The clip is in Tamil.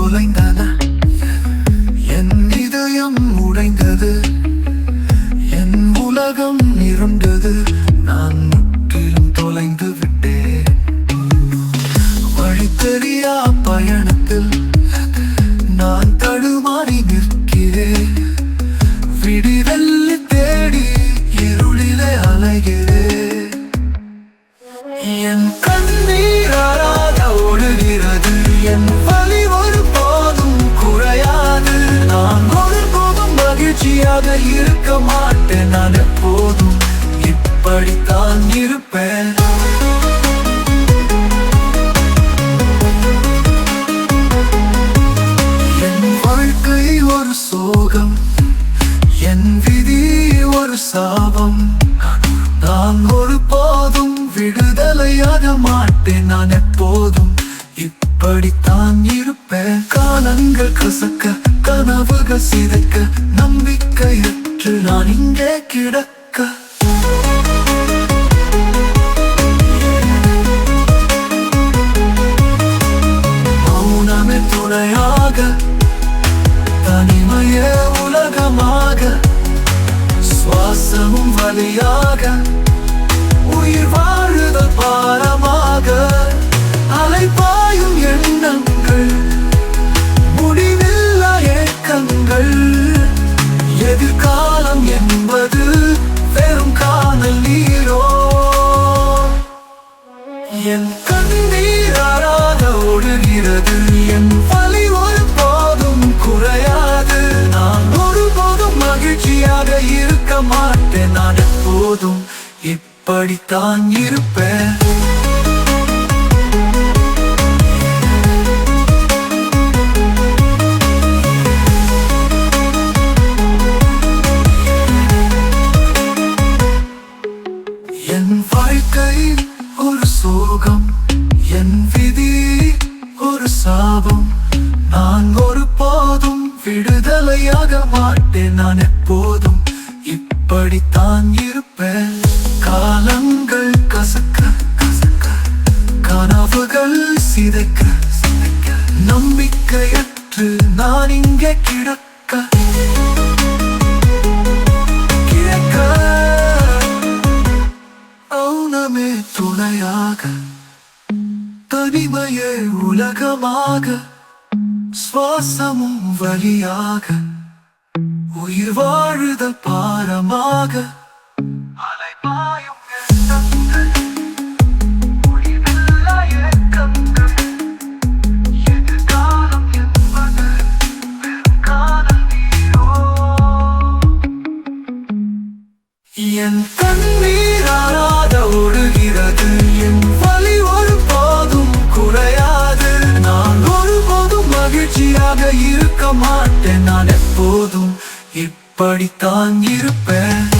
தொலைந்தன. என் இதயம் உடைந்தது. என் உலகம் இருண்டது நான் முற்றிலும் தொலைந்து விட்டேன். வழி தெரியா பயணத்தில் நான் தடுமாறி நிற்கிறேன். விடிதல் தேடி இருளிலே அலைகிறேன். என் கண்ணீராராத ஓடுகிறது என் மகிழ்ச்சியாக இருக்க மாட்டேன். நான் எப்போதும் இப்படித்தான் இருப்பேன். என் வாழ்க்கை ஒரு சோகம். என் விதி ஒரு சாபம். நான் ஒரு போதும் விடுதலையாக மாட்டேன். நான் எப்போதும் இப்படித்தான் இருப்பேன். காலங்கள் கசக்க கனவுகள் சிதைக்க நம்பிக்கையற்று நான் இங்கே கிடக்க. மௌனமே துணையாக தனிமையே உலகமாக சுவாசமும் வழியாக உயிர் நான் எப்போதும் இப்படித்தான் இருப்பேன். என் வாழ்க்கை ஒரு சோகம் என் விதி ஒரு சாபம். நான் ஒரு போதும் விடுதலையாக மாட்டேன். நான் எப்போதும் இப்படித்தான் இருப்பேன். காலங்கள் கசக்க கசக்க கனவுகள் சிதைக்க சிதைக்க. நம்பிக்கையற்று நான் இங்கே கிடக்க. கிடக்க. மௌனமே துணையாக தனிமையே உலகமாக சுவாசமும் வழியாக. உயிர் வாழுதல் பாரமாக. அலைபாயும் என் கண்ணீராராத ஓடுகிறது. என் வலி ஒரு போதும் குறையாது. நான் ஒருபோதும் மகிழ்ச்சியாக இருக்க மாட்டேன். நான் எப்போதும் இப்படித்தான் இருப்பேன்.